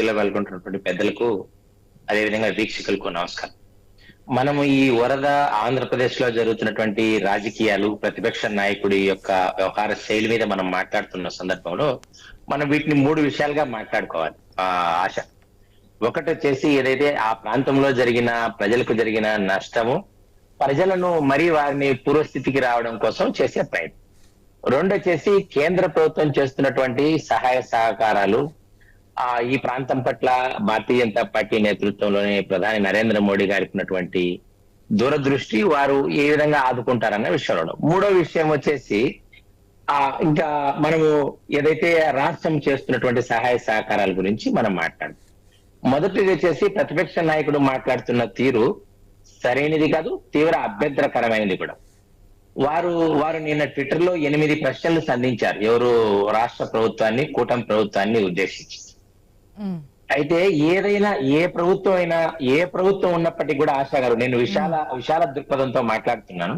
చర్చలో పాల్గొంటున్నటువంటి పెద్దలకు అదేవిధంగా వీక్షకులకు నమస్కారం. మనము ఈ వరద ఆంధ్రప్రదేశ్లో జరుగుతున్నటువంటి రాజకీయాలు ప్రతిపక్ష నాయకుడి యొక్క వ్యవహార శైలి మీద మనం మాట్లాడుతున్న సందర్భంలో మనం వీటిని మూడు విషయాలుగా మాట్లాడుకోవాలి. ఆ ఆశ. ఒకటి వచ్చేసి ఏదైతే ఆ ప్రాంతంలో జరిగిన ప్రజలకు జరిగిన నష్టము ప్రజలను మరీ వారిని పూర్వస్థితికి రావడం కోసం చేసే ప్రయత్నం. రెండు వచ్చేసి కేంద్ర ప్రభుత్వం చేస్తున్నటువంటి సహాయ సహకారాలు ఆ ఈ ప్రాంతం పట్ల భారతీయ జనతా పార్టీ నేతృత్వంలోని ప్రధాని నరేంద్ర మోడీ గారికి ఉన్నటువంటి దూరదృష్టి వారు ఏ విధంగా ఆదుకుంటారన్న విషయంలో. మూడో విషయం వచ్చేసి ఆ ఇంకా మనము ఏదైతే రాష్ట్రం చేస్తున్నటువంటి సహాయ సహకారాల గురించి మనం మాట్లాడు మొదటిది వచ్చేసి ప్రతిపక్ష నాయకుడు మాట్లాడుతున్న తీరు సరైనది కాదు తీవ్ర అభ్యంతరకరమైనది కూడా. వారు వారు నిన్న ట్విట్టర్లో ఎనిమిది ప్రశ్నలు సంధించారు. ఎవరు రాష్ట్ర ప్రభుత్వాన్ని కూటమి ప్రభుత్వాన్ని ఉద్దేశించి. అయితే ఏదైనా ఏ ప్రభుత్వం అయినా ఏ ప్రభుత్వం ఉన్నప్పటికీ కూడా ఆశా గారు నేను విశాల విశాల దృక్పథంతో మాట్లాడుతున్నాను.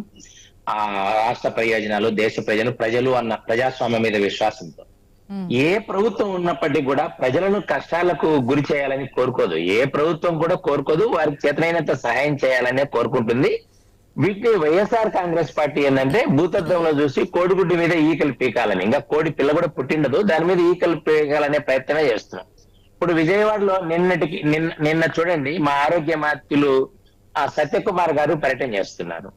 ఆ రాష్ట్ర ప్రయోజనాలు దేశ ప్రజలు ప్రజలు అన్న ప్రజాస్వామ్యం మీద విశ్వాసంతో. ఏ ప్రభుత్వం ఉన్నప్పటికీ కూడా ప్రజలను కష్టాలకు గురి చేయాలని కోరుకోదు. ఏ ప్రభుత్వం కూడా కోరుకోదు వారికి చేతనైనంత సహాయం చేయాలనే కోరుకుంటుంది. వీటిని వైఎస్ఆర్ కాంగ్రెస్ పార్టీ ఏంటంటే భూతత్వంలో చూసి కోడిగుడ్డు మీద ఈకలు పీకాలని. ఇంకా కోడి పిల్ల కూడా పుట్టిండదు దాని మీద ఈకలు పీకాలనే ప్రయత్నమే చేస్తున్నాం ఇప్పుడు విజయవాడలో నిన్నటికి నిన్న నిన్న చూడండి మా ఆరోగ్య మాత్యులు ఆ సత్యకుమార్ గారు పర్యటన చేస్తున్నారు.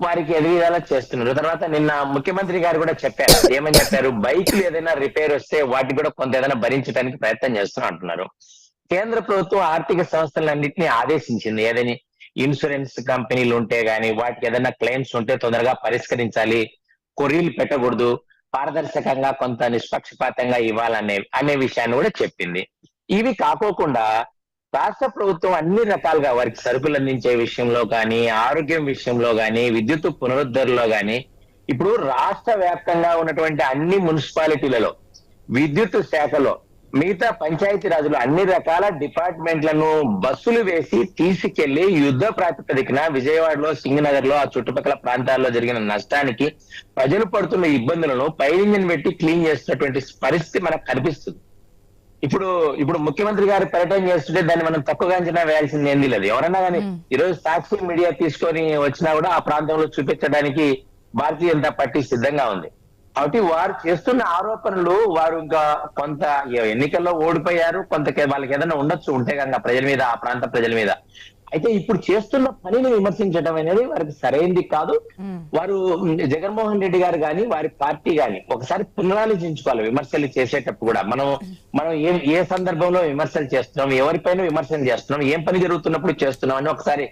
వారికి ఎదిగేలా చేస్తున్నారు. తర్వాత నిన్న ముఖ్యమంత్రి గారు కూడా చెప్పారు. ఏమని చెప్పారు? బైకులు ఏదైనా రిపేర్ వస్తే వాటికి కూడా కొంత ఏదైనా భరించడానికి ప్రయత్నం చేస్తున్నా అంటున్నారు. కేంద్ర ప్రభుత్వం ఆర్థిక సంస్థలన్నింటినీ ఆదేశించింది. ఏదని ఇన్సూరెన్స్ కంపెనీలు ఉంటే గానీ వాటికి ఏదైనా క్లెయిమ్స్ ఉంటే తొందరగా పరిష్కరించాలి. కొరీలు పెట్టకూడదు. పారదర్శకంగా కొంత నిష్పక్షపాతంగా ఇవ్వాలనే అనే విషయాన్ని కూడా చెప్పింది. ఇవి కాకోకుండా రాష్ట్ర ప్రభుత్వం అన్ని రకాలుగా వారికి సరుకులు అందించే విషయంలో కానీ ఆరోగ్యం విషయంలో కానీ విద్యుత్ పునరుద్ధరణలో కానీ ఇప్పుడు రాష్ట్ర వ్యాప్తంగా ఉన్నటువంటి అన్ని మున్సిపాలిటీలలో విద్యుత్ శాఖలో మిగతా పంచాయతీ రాజులు అన్ని రకాల డిపార్ట్మెంట్లను బస్సులు వేసి తీసుకెళ్ళి యుద్ధ ప్రాతిపదికన విజయవాడలో సింగనగర్లో ఆ చుట్టుపక్కల ప్రాంతాల్లో జరిగిన నష్టానికి ప్రజలు పడుతున్న ఇబ్బందులను పైరింజన్ పెట్టి క్లీన్ చేస్తున్నటువంటి పరిస్థితి మనకు కనిపిస్తుంది. ఇప్పుడు ఇప్పుడు ముఖ్యమంత్రి గారు పర్యటన చేస్తుంటే దాన్ని మనం తక్కువగా అంచనా వేయాల్సింది ఏంది లేదు. ఎవరన్నా కానీ మ్మ్. ఈ రోజు సాక్షి మీడియా తీసుకొని వచ్చినా కూడా ఆ ప్రాంతంలో చూపించడానికి భారతీయ జనతా పార్టీ సిద్ధంగా ఉంది. కాబట్టి వారు చేస్తున్న ఆరోపణలు వారు ఇంకా కొంత ఎన్నికల్లో ఓడిపోయారు కొంత వాళ్ళకి ఏదైనా ఉండొచ్చు ఉంటే కనుక ప్రజల మీద ఆ ప్రాంత ప్రజల మీద. అయితే ఇప్పుడు చేస్తున్న పనిని విమర్శించడం అనేది వారికి సరైంది కాదు. వారు జగన్మోహన్ రెడ్డి గారు కానీ వారి పార్టీ కానీ ఒకసారి పునరాలోచించుకోవాలి విమర్శలు చేసేటప్పుడు కూడా. మనం మనం ఏ ఏ సందర్భంలో విమర్శలు చేస్తున్నాం ఎవరిపైన విమర్శలు చేస్తున్నాం ఏం పని జరుగుతున్నప్పుడు చేస్తున్నాం అని ఒకసారి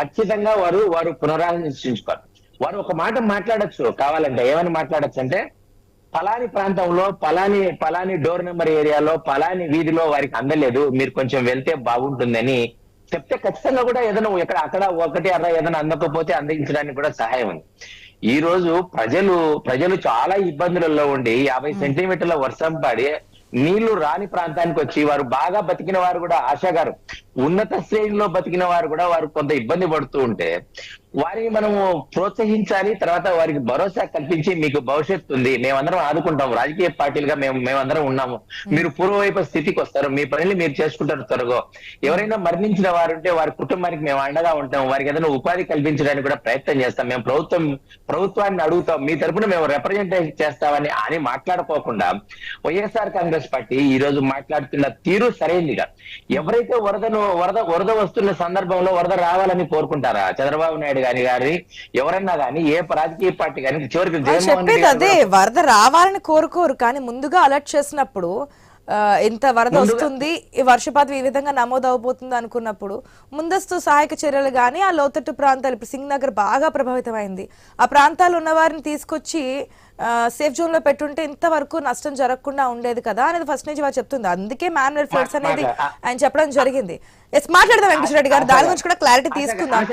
ఖచ్చితంగా వారు వారు పునరాలోచించుకోవాలి. వారు ఒక మాట మాట్లాడొచ్చు కావాలంటే ఏమని మాట్లాడొచ్చు అంటే పలాని ప్రాంతంలో పలాని పలాని డోర్ నెంబర్ ఏరియాలో పలాని వీధిలో వారికి అందలేదు మీరు కొంచెం వెళ్తే బాగుంటుందని చెప్తే ఖచ్చితంగా కూడా ఏదైనా ఎక్కడ అక్కడ ఒకటి అలా ఏదైనా అందకపోతే అందించడానికి కూడా సహాయం ఉంది. ఈ రోజు ప్రజలు ప్రజలు చాలా ఇబ్బందులలో ఉండి యాభై సెంటీమీటర్ల వర్షం పడి నీళ్ళు రాని ప్రాంతానికి వచ్చి వారు బాగా బతికిన వారు కూడా ఆశా గారు ఉన్నత శ్రేణిలో బతికిన వారు కూడా వారు కొంత ఇబ్బంది పడుతూ ఉంటే వారిని మనము ప్రోత్సహించాలి తర్వాత వారికి భరోసా కల్పించి మీకు భవిష్యత్తు ఉంది. మేమందరం ఆదుకుంటాం. రాజకీయ పార్టీలుగా మేము మేమందరం ఉన్నాము. మీరు పూర్వవైపు స్థితికి వస్తారు. మీ పనులు మీరు చేసుకుంటారు త్వరగా. ఎవరైనా మరణించిన వారు ఉంటే వారి కుటుంబానికి మేము అండగా ఉంటాం. వారికి ఏదైనా ఉపాధి కల్పించడానికి కూడా ప్రయత్నం చేస్తాం. మేము ప్రభుత్వం ప్రభుత్వాన్ని అడుగుతాం. మీ తరపున మేము రిప్రజెంటేషన్ చేస్తామని అని మాట్లాడుకోకుండా వైఎస్ఆర్ కాంగ్రెస్ పార్టీ ఈ రోజు మాట్లాడుతున్న తీరు సరైనదిగా ఎవరైతే వరదను వరద వరద వస్తున్న సందర్భంలో వరద రావాలని కోరుకుంటారా? చంద్రబాబు నాయుడు గాని గాని ఎవరన్నా గాని ఏ రాజకీయ పార్టీ గాని చివరికి చెప్పేది గారు అదే వరద రావాలని కోరుకోరు కానీ ముందుగా అలర్ట్ చేసినప్పుడు ఇంత వరద వస్తుంది ఈ వర్షపాతం ఈ విధంగా నమోదు అవబోతుంది అనుకున్నప్పుడు ముందస్తు సహాయక చర్యలు కానీ ఆ లోతట్టు ప్రాంతాలు ఇప్పుడు సింగ్ నగర్ బాగా ప్రభావితమైంది. ఆ ప్రాంతాలు ఉన్న వారిని తీసుకొచ్చి సేఫ్ జోన్లో పెట్టుంటే ఇంతవరకు నష్టం జరగకుండా ఉండేది కదా అనేది ఫస్ట్ నుంచి వారు చెప్తుంది. అందుకే మాన్యువల్ ఫ్లడ్స్ అనేది ఆయన చెప్పడం జరిగింది. ఎస్ మాట్లాడదాం వెంకటేశ్వర రెడ్డి గారు దాని గురించి కూడా క్లారిటీ తీసుకుందాం.